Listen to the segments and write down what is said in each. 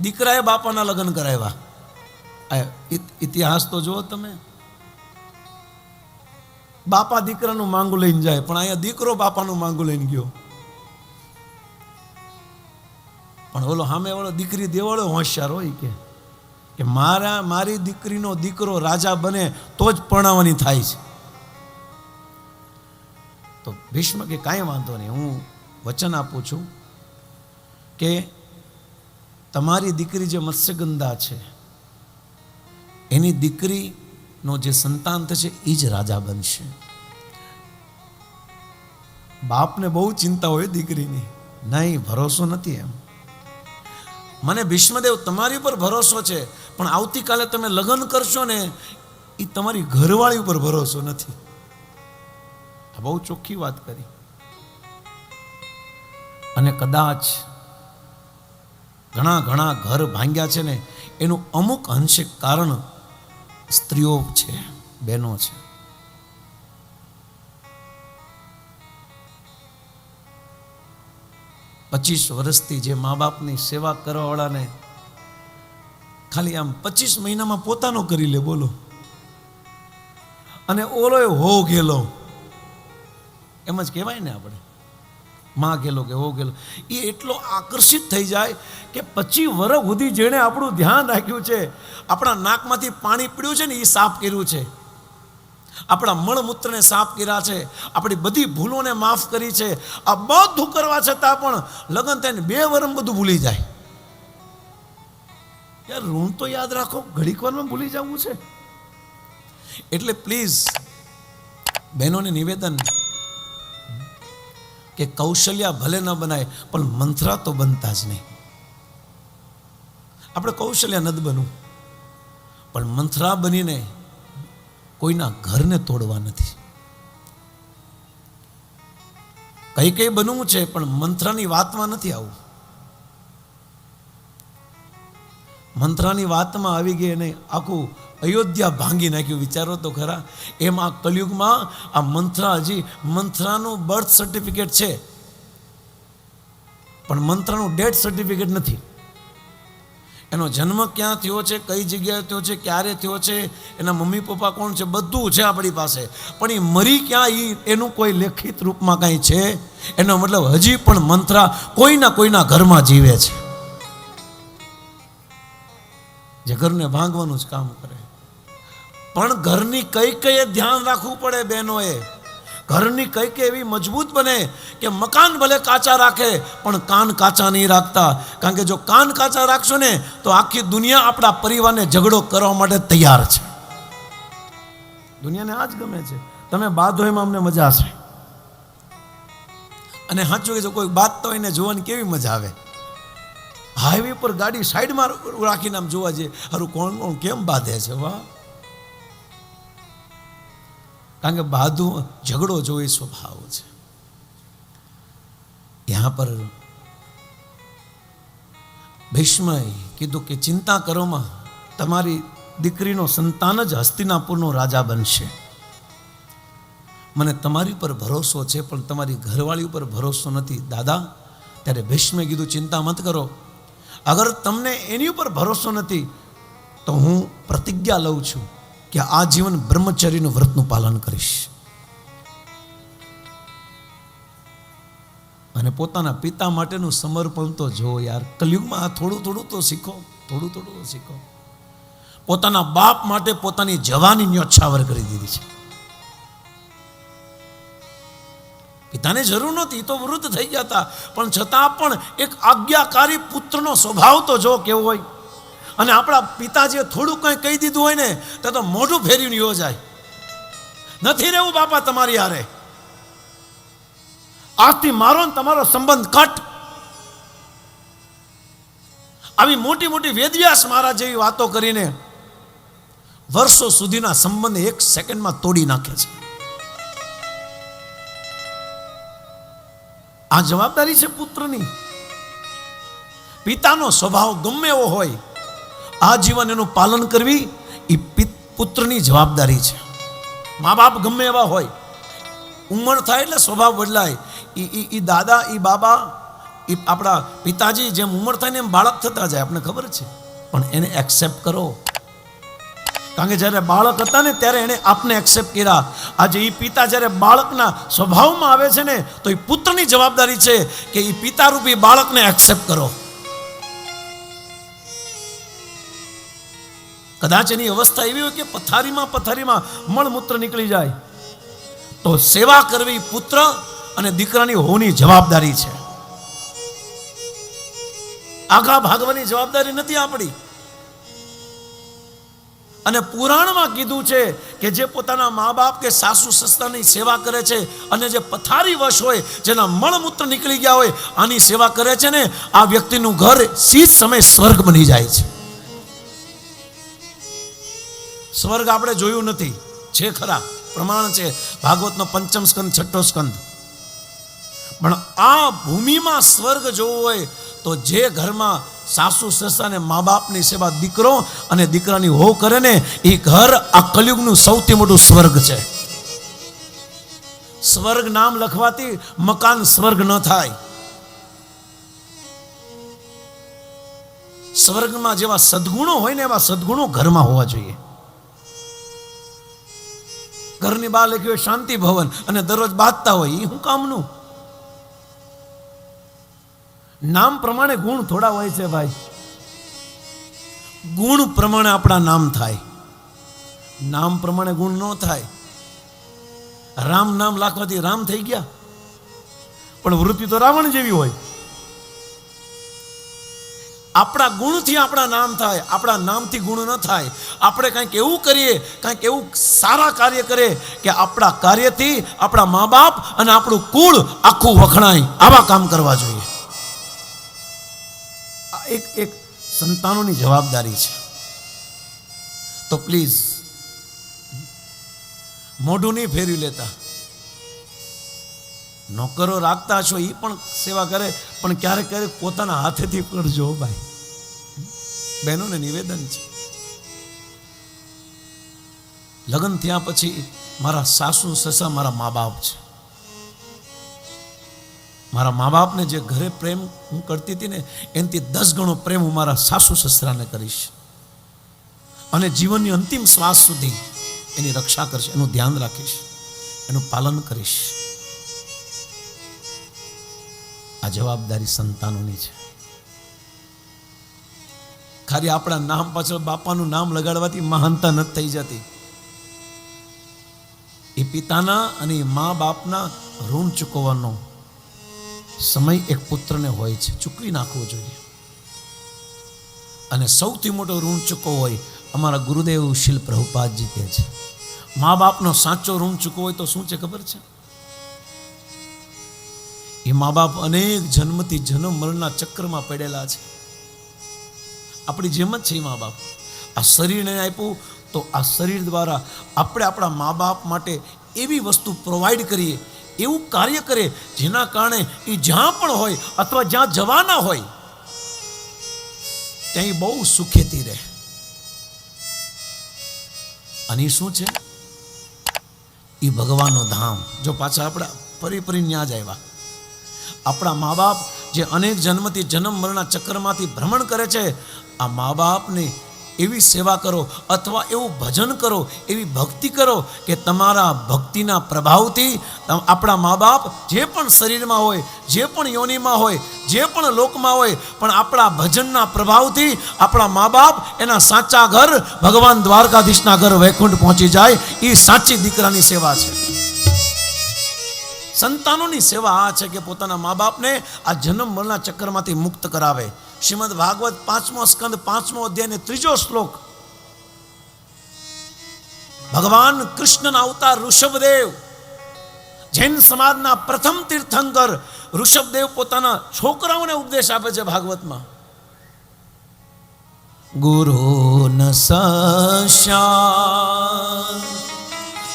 દીકરાએ બાપાના લગ્ન કરાવ્યા. ઇતિહાસ તો જુઓ તમે. બાપા દીકરાનું માંગુ લઈને જાય, પણ અહીંયા દીકરો બાપાનું માંગુ લઈને ગયો. પણ ઓલો સામે વાળો દીકરી દેવાળો હોશિયાર હોય કે કે મારા, મારી દીકરીનો દીકરો રાજા બને તો જ પરણાવવાની થાય છે. તો ભીષ્મ કે કાંઈ વાંધો નહીં, હું વચન આપું છું કે તમારી દીકરી જે મત્સ્યગંધા છે, એની દીકરીનો જે સંતાન થશે એ જ રાજા બનશે. બાપને બહુ ચિંતા હોય દીકરીની. નહીં, ભરોસો નથી એમ. મને ભીષ્મદેવ તમારી ઉપર ભરોસો છે, પણ આવતીકાલે તમે લગ્ન કરશો ને એ તમારી ઘરવાળી ઉપર ભરોસો નથી. બહુ ચોખ્ખી વાત કરી. અને કદાચ ઘણા ઘણા ઘર ભાંગ્યા છે ને, એનું અમુક અંશે કારણ સ્ત્રીઓ છે, બહેનો છે. પચીસ વર્ષથી જે મા બાપની સેવા કરવાવાળાને ખાલી આમ પચીસ મહિનામાં પોતાનો કરી લે, બોલો. અને ઓલો હો ગેલો. એમ જ કહેવાય ને આપણે. માં ગેલો કે હો ગેલો એ એટલો આકર્ષિત થઈ જાય કે પછી વર્ષ સુધી જેણે આપણું ધ્યાન રાખ્યું છે, આપણા નાકમાંથી પાણી પીડ્યું છે ને એ સાફ કર્યું છે. આપણા મળમૂત્રને સાફ કર્યા છે, આપણી બધી ભૂલોને માફ કરી છે. આ બધું કરવા છતાં પણ લગ્ન થઈને બે વરમ બધું ભૂલી જાય. યાર, ઋણ તો યાદ રાખો, ઘડીક વારમાં ભૂલી જવું છે. એટલે પ્લીઝ બહેનોને નિવેદન કે કૌશલ્યા ભલે ન બનાય, પણ મંથરા તો બનતા જ નહીં. આપણે કૌશલ્યા નથી બનવું. પણ મંથરા બનીને કોઈના ઘરને તોડવા નથી. કઈ કઈ બનવું છે, પણ મંથરાની વાતમાં નથી આવું. મંત્રાની વાતમાં આવી ગઈ અને આખું અયોધ્યા ભાંગી નાખ્યું. વિચારો તો ખરા. એમાં કલયુગમાં આ મંત્રા હજી મંત્રાનું બર્થ સર્ટિફિકેટ છે. પણ મંત્રાનું ડેથ સર્ટિફિકેટ નથી. એનો જન્મ ક્યાં થયો છે, કઈ જગ્યાએ થયો છે, ક્યારે થયો છે, એના મમ્મી પપ્પા કોણ છે, બધું છે આપણી પાસે. પણ એ મરી ક્યાં એ એનું કોઈ લેખિત રૂપમાં કાંઈ છે? એનો મતલબ હજી પણ મંત્રા કોઈના કોઈના ઘરમાં જીવે છે. જે ઘરને ભાંગવાનું જ કામ કરે. પણ ઘરની કઈ કઈ ધ્યાન રાખવું પડે બહેનોએ. ઘરની કઈ કઈ એવી મજબૂત બને કે મકાન ભલે કાચા રાખે, પણ કાન કાચા નહીં રાખતા. કારણ કે જો કાન કાચા રાખશો ને, તો આખી દુનિયા આપણા પરિવારને ઝઘડો કરવા માટે તૈયાર છે. દુનિયાને આ જ ગમે છે. તમે બાદ હોય એમાં અમને મજા આવશે. અને સાચું કે જો કોઈ બાદતા હોય ને જોવાની કેવી મજા આવે? હાઈવે પર ગાડી સાઈડમાં રાખીને આમ જોવા જઈએ, હારું કોણ કોણ કેમ બાંધે છે વાહ કારણ કે બાધું, ઝઘડો જો એ સ્વભાવ છે. ત્યાં પર ભીષ્મએ કીધું કે ચિંતા કરોમાં તમારી દીકરીનો સંતાન જ હસ્તિનાપુરનો રાજા બનશે. મને તમારી પર ભરોસો છે, પણ તમારી ઘરવાળી ઉપર ભરોસો નથી. દાદા, ત્યારે ભીષ્મે કીધું, ચિંતા મત કરો. અગર તમને એની ઉપર ભરોસો નથી, તો હું પ્રતિજ્ઞા લઉં છું કે આ જીવન બ્રહ્મચર્યનું વ્રતનું પાલન કરીશ. અને પોતાના પિતા માટેનું સમર્પણ તો જો યાર, કલયુગમાં થોડું થોડું તો શીખો, થોડું થોડું તો શીખો. પોતાના બાપ માટે પોતાની જવાની ન્યોછાવર કરી દીધી છે. પિતાને જરૂર નહોતી તો વૃદ્ધ થઈ ગયા હતા પણ છતાં પણ એક આજ્ઞાકારી પુત્રનો સ્વભાવ તો જો કેવો હોય. અને આપણા પિતાજીએ થોડું કંઈ કહી દીધું હોય ને, તો તો મોઢું ફેર્યું નહીં જાય. નથી રહેવું બાપા તમારી હારે. આજથી મારો ને તમારો સંબંધ કટ. આવી મોટી મોટી વેદવ્યાસ મહારાજ જેવી વાતો કરીને વર્ષો સુધીના સંબંધ એક સેકન્ડમાં તોડી નાખે છે. આ જવાબદારી છે પુત્રની. પિતાનો સ્વભાવ ગમે એવો હોય, આ જીવન એનું પાલન કરવી એ પુત્રની જવાબદારી છે. મા બાપ ગમે એવા હોય, ઉંમર થાય એટલે સ્વભાવ બદલાય. એ એ દાદા એ બાબા એ આપણા પિતાજી જેમ ઉંમર થાય ને એમ બાળક થતા જાય આપણને ખબર છે? પણ એને એક્સેપ્ટ કરો. કારણ કે જ્યારે બાળક હતા ને, ત્યારે એણે આપને એક્સેપ્ટ કર્યા. આજે એ પિતા જ્યારે બાળકના સ્વભાવમાં આવે છે ને, તો એ પુત્રની જવાબદારી છે કે એ પિતારૂપી બાળકને એક્સેપ્ટ કરો. કદાચ એની અવસ્થા એવી હોય કે પથારીમાં પથારીમાં મળમૂત્ર નીકળી જાય. તો સેવા કરવી પુત્ર અને દીકરાની હોની જવાબદારી છે. આગા ભાગવાની જવાબદારી નથી આપણી. અને પુરાણમાં કીધું છે કે જે પોતાના મા બાપ કે સાસુ સસરાની સેવા કરે છે અને જે પથારી વશ હોય, જેના મળમૂત્ર નીકળી ગયા હોય, આની સેવા કરે છે ને, આ વ્યક્તિનું ઘર શીત સમય સ્વર્ગ બની જાય છે. સ્વર્ગ આપણે જોયું નથી. છે ખરા. પ્રમાણ છે. ભાગવતનો પંચમ સ્કંદ, છઠ્ઠો સ્કંદ. પણ આ ભૂમિમાં સ્વર્ગ જોવું હોય તો જે ઘરમાં સાસુ સસરાને મા બાપની સેવા દીકરો અને દીકરાની હો કરે ને એ ઘર આ કલયુગનું સૌથી મોટું સ્વર્ગ છે. સ્વર્ગ નામ લખવાથી મકાન સ્વર્ગ ન થાય. સ્વર્ગમાં જેવા સદગુણો હોય ને, એવા સદગુણો ઘરમાં હોવા જોઈએ. ઘરની બહાર લખ્યું હોય શાંતિ ભવન અને દરરોજ બાંધતા હોય એ શું કામનું? નામ પ્રમાણે ગુણ થોડા હોય છે ભાઈ. ગુણ પ્રમાણે આપણા નામ થાય. નામ પ્રમાણે ગુણ ન થાય. રામ નામ લાખવાથી રામ થઈ ગયા. પણ વૃત્તિ તો રાવણ જેવી હોય. આપણા ગુણથી આપણા નામ થાય. આપણા નામથી ગુણ ન થાય. આપણે કંઈક એવું કરીએ, કંઈક એવું સારા કાર્ય કરીએ કે આપણા કાર્યથી આપણા મા બાપ અને આપણું કુળ આખું વખણાય. આવા કામ કરવા જોઈએ. એક એક સંતાનોની જવાબદારી છે. તો પ્લીઝ મોઢું નહીં ફેરવી લેતા. નોકરો રાખતા છો એ પણ સેવા કરે, પણ ક્યારેક ક્યારેક પોતાના હાથેથી કરજો ભાઈ. બહેનોને નિવેદન છે. લગ્ન થયા પછી મારા સાસુ સસા મારા મા બાપ છે. મારા મા બાપને જે ઘરે પ્રેમ હું કરતી હતી ને, એનાથી દસ ગણો પ્રેમ હું મારા સાસુ સસરાને કરીશ. અને જીવનની અંતિમ શ્વાસ સુધી એની રક્ષા કરીશ, એનું ધ્યાન રાખીશ, એનું પાલન કરીશ. આ જવાબદારી સંતાનોની છે. ખાલી આપણા નામ પાછળ બાપાનું નામ લગાડવાથી મહાનતા નથી થઈ જતી. એ પિતાના અને મા બાપના ઋણ ચૂકવવાનો સમય એક પુત્રને હોય છે, ચૂકવી નાખવો જોઈએ. અને સૌથી મોટો ઋણ ચૂકવો હોય, અમારા ગુરુદેવ શિલ પ્રભુપાદજી કહે છે. મા બાપનો સાચો ઋણ ચૂકવો હોય તો શું છે ખબર છે? એ મા બાપ અનેક જન્મથી જન્મ મરણના ચક્રમાં પડેલા છે. આપણી જેમ જ છે એ મા બાપ. આ શરીરને આપ્યું તો આ શરીર દ્વારા આપણે આપણા મા બાપ માટે એવી વસ્તુ પ્રોવાઈડ કરીએ એવું કાર્ય કરે જેના કારણે એ જ્યાં પણ હોય અથવા જ્યાં જવાના હોય, ત્યાં બહુ સુખેતી રહે. અને શું છે? એ ભગવાનનો ધામ. જો પાછા આપણા ફરી ફરી ન્યા જ આવ્યા. આપણા મા બાપ જે અનેક જન્મથી જન્મ મરણના ચક્રમાંથી ભ્રમણ કરે છે, આ મા બાપની એવી સેવા કરો અથવા એવું ભજન કરો, એવી ભક્તિ કરો કે તમારા ભક્તિના પ્રભાવથી આપણા મા બાપ જે પણ શરીરમાં હોય, જે પણ યોનિમાં હોય, જે પણ લોકમાં હોય, પણ આપણા ભજનના પ્રભાવથી આપણા મા બાપ એના સાચા ઘર ભગવાન દ્વારકાધીશના ઘર વૈકુંઠ પહોંચી જાય એ સાચી દીકરાની સેવા છે. સંતાનોની સેવા આ છે કે પોતાના મા બાપને આ જન્મ મરણના ચક્રમાંથી મુક્ત કરાવે. શ્રીમદ ભાગવત પાંચમો સ્કંદ, પાંચમો અધ્યાય ત્રીજો શ્લોક. ભગવાન કૃષ્ણના અવતાર ઋષભદેવ, જૈન સમાજના પ્રથમ તીર્થંકર ઋષભદેવ પોતાના છોકરાઓને ઉપદેશ આપે છે ભાગવતમાં. ગુરુ ન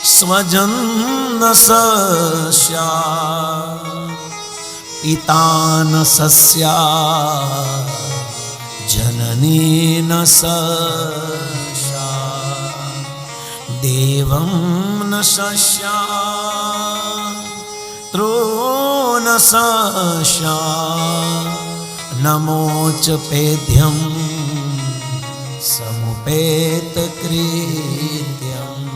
સ્વજન ન સસ્યા सस्या। દેવં ન સસ્યા પુત્રો ન સશા નમોચ પેધ્યમ સમુપેત કૃત્યમ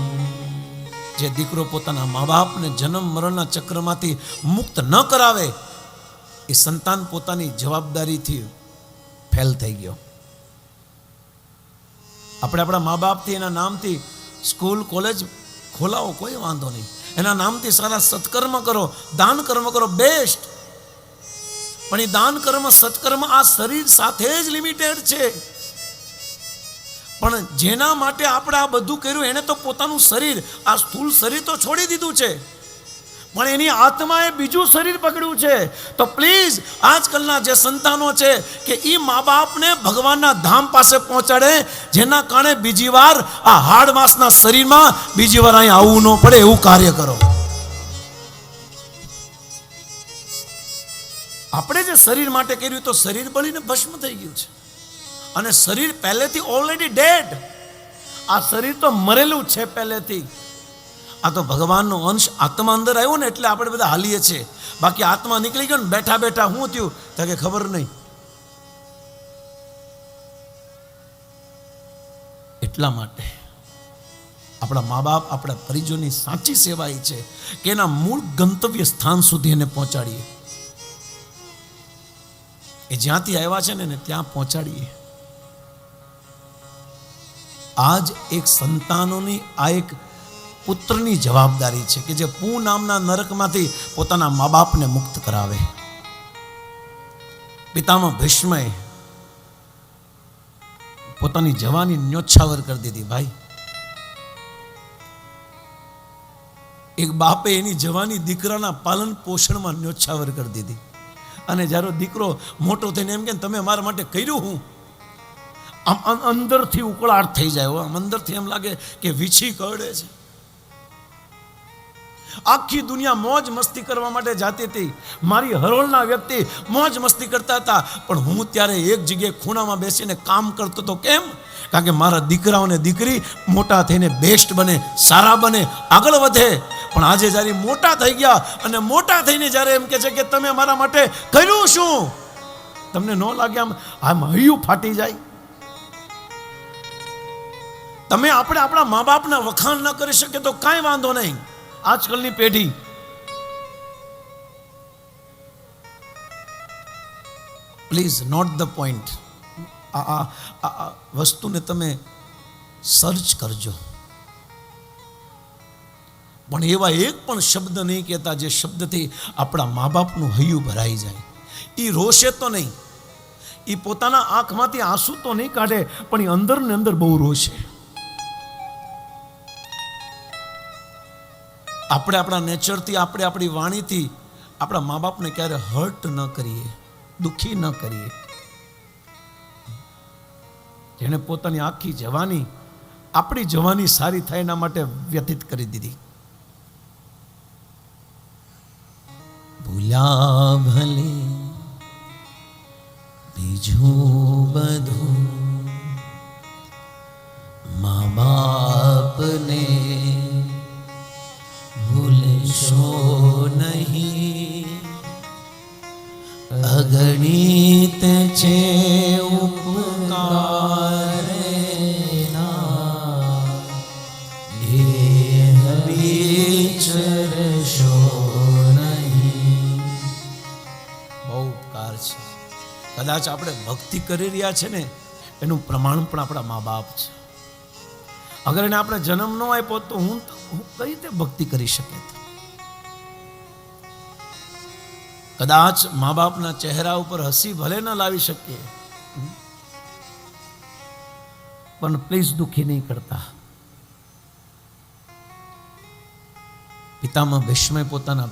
જે દીકરો પોતાના મા બાપને જન્મ, મરણના ચક્રમાંથી મુક્ત ન કરાવે એ સંતાન પોતાની જવાબદારીથી ફેલ થઈ ગયો. આપણે આપણા મા બાપથી, એના નામથી સ્કૂલ, કોલેજ ખોલાવો, કોઈ વાંધો નહીં. એના નામથી સારા સત્કર્મ કરો, દાન કર્મ કરો, બેસ્ટ. પણ એ દાન કર્મ, સત્કર્મ આ શરીર સાથે જ લિમિટેડ છે. પણ જેના માટે આપણે આ બધું કર્યું, એને તો પોતાનું શરીર, આ સ્થૂળ શરીર તો છોડી દીધું છે. પણ એની આત્માએ બીજું શરીર પકડ્યું છે. તો પ્લીઝ આજકાલના જે સંતાનો છે કે એ મા બાપને ભગવાનના ધામ પાસે પહોંચાડે, જેના કારણે બીજી વાર આ હાડ માસના શરીરમાં બીજી વાર અહીં આવવું ન પડે એવું કાર્ય કરો. આપણે જે શરીર માટે કર્યું તો શરીર બળીને ભસ્મ થઈ ગયું છે. અને શરીર પહેલેથી ઓલરેડી ડેડ આ શરીર તો મરેલું છે પહેલેથી. આ તો ભગવાનનો અંશ આત્મા અંદર આવ્યો ને એટલે આપણે બધા હાલીએ છીએ. બાકી આત્મા નીકળી ગયો ને બેઠા બેઠા શું થયું? તો કે ખબર નહીં. એટલા માટે આપણા મા બાપ આપણા પરિજોની સાચી સેવા એ છે કે એના મૂળ ગંતવ્ય સ્થાન સુધી એને પહોંચાડીએ. એ જ્યાંથી આવ્યા છે ને ત્યાં પહોંચાડીએ. આજ એક સંતાનોની આ એક પુત્રની જવાબદારી છે કે જે પૂ નામના નરકમાંથી પોતાના મા બાપને મુક્ત કરાવે. પિતામાં ભીષ્મએ પોતાની જવાની ન્યોછાવર કરી દીધી, ભાઈ, એક બાપે એની જવાની દીકરાના પાલન પોષણમાં ન્યોછાવર કરી દીધી. અને જ્યારે દીકરો મોટો થઈને એમ કે, તમે મારા માટે કર્યું હું? આમ અંદરથી ઉકળાટ થઈ જાય. આમ અંદરથી એમ લાગે કે વીછી કરડે છે. આખી દુનિયા મોજ મસ્તી કરવા માટે જાતી હતી. મારી હરોળના વ્યક્તિ મોજ મસ્તી કરતા હતા. પણ હું ત્યારે એક જગ્યાએ ખૂણામાં બેસીને કામ કરતો હતો કેમ? કારણ કે મારા દીકરાઓને દીકરી મોટા થઈને બેસ્ટ બને, સારા બને, આગળ વધે. પણ આજે જ્યારે મોટા થઈ ગયા અને મોટા થઈને જ્યારે એમ કે છે કે તમે મારા માટે કર્યું શું? તમને ન લાગે આમ આમ હૈયું ફાટી જાય? તમે આપણે આપણા મા બાપના વખાણ ન કરી શકીએ તો કાંઈ વાંધો નહીં. આજકાલની પેઢી પ્લીઝ નોટ ધ પોઈન્ટ આ આ વસ્તુને તમે સર્ચ કરજો. પણ એવા એક પણ શબ્દ નહીં કહેતા જે શબ્દથી આપણા મા બાપનું હૈયું ભરાઈ જાય. એ રોશે તો નહીં. એ પોતાના આંખમાંથી આંસુ તો નહીં કાઢે, પણ એ અંદર ને અંદર બહુ રોશે. આપણે આપણા નેચરથી આપણે આપણી વાણીથી, આપણા મા બાપને ક્યારે હર્ટ ન કરીએ, દુઃખી ન કરીએ. જેણે પોતાની આખી જવાની, આપણી જવાની સારી થાય એના માટે વ્યતીત કરી દીધી. ભૂલા ભલે, બીજું બધું ઉપકાર છે. કદાચ આપણે ભક્તિ કરી રહ્યા છે ને, એનું પ્રમાણ પણ આપણા મા બાપ છે. અગર એને આપણે જન્મ ન આપ્યો તો હું હું કઈ રીતે ભક્તિ કરી શકે? કદાચ મા બાપના ચહેરા ઉપર હસી ભલે ન લાવી શકીએ, પણ પ્લીઝ દુઃખી નહીં કરતા. પિતામાં ભીષ્મે પોતાના